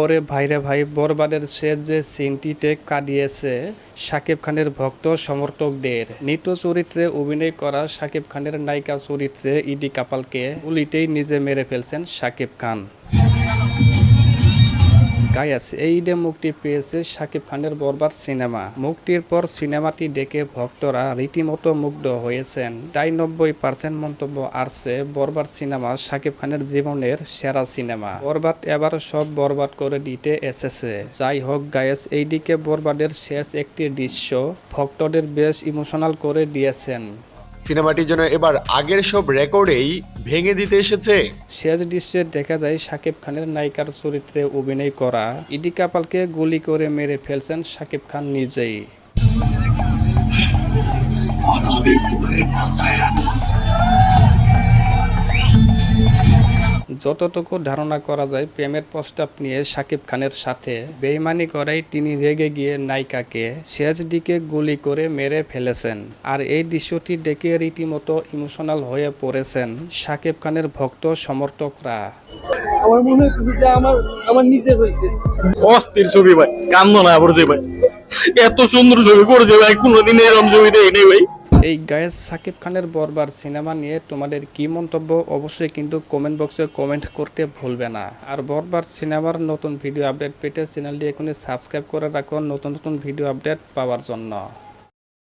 ওরে ভাইরে ভাই, বরবাদের শেষ যে সিনটিতে কাঁদিয়েছে শাকিব খানের ভক্ত সমর্থকদের। নিত্য চরিত্রে অভিনয় করা শাকিব খানের নায়িকা চরিত্রে ইডি কাপালকে উলিতেই নিজে মেরে ফেলছেন শাকিব খান। গায়াস এই ঈদে মুক্তি পেয়েছে শাকিব খানের বরবাদ সিনেমা। মুক্তির পর সিনেমাটি দেখে ভক্তরা রীতিমতো মুগ্ধ হয়েছেন। তাই নব্বই পার্সেন্ট মন্তব্য আসছে বরবাদ সিনেমা শাকিব খানের জীবনের সেরা সিনেমা। বরবাদ এবার সব বরবাদ করে দিতে এসেছে। যাই হোক গায়েস, এইদিকে বরবাদের শেষ একটি দৃশ্য ভক্তদের বেশ ইমোশনাল করে দিয়েছেন। সিনেমাটি যেন এবার আগের সব রেকর্ডেই ভেঙে দিতে এসেছে। শেষ দৃশ্যে দেখা যায় সাকিব খানের নায়িকার চরিত্রে অভিনয় করা। ইডি কাপালকে গুলি করে মেরে ফেলছেন সাকিব খান নিজেই। যতটুকু ধারণা করা যায় প্রেমের প্রস্তাব নিয়ে শাকিব খানের সাথে বেইমানি করাই তিনি রেগে গিয়ে নায়িকাকে শেষ দিকে গুলি করে মেরে ফেলেছেন। আর এই দৃশ্যটি দেখে রীতিমতো ইমোশনাল হয়ে পড়েছেন শাকিব খানের ভক্ত সমর্থকরা। আমার মনে হচ্ছে যে আমার আমার নিজে হয়েছে। অস্থির ছবি ভাই কান্দো না পড়ছে ভাই। এত সুন্দর ছবি করেছে ভাই কোনোদিন এরকম ছবি দেয় নেই ভাই। এই গায়ে সাকিব খানের বরবার সিনেমা নিয়ে তোমাদের কি মন্তব্য? অবশ্যই কিন্তু কমেন্ট বক্সে কমেন্ট করতে ভুলবে না। আর বরবার সিনেমার নতুন ভিডিও আপডেট পেতে চ্যানেলটি এখনই সাবস্ক্রাইব করে রাখুন নতুন নতুন ভিডিও আপডেট পাওয়ার জন্য।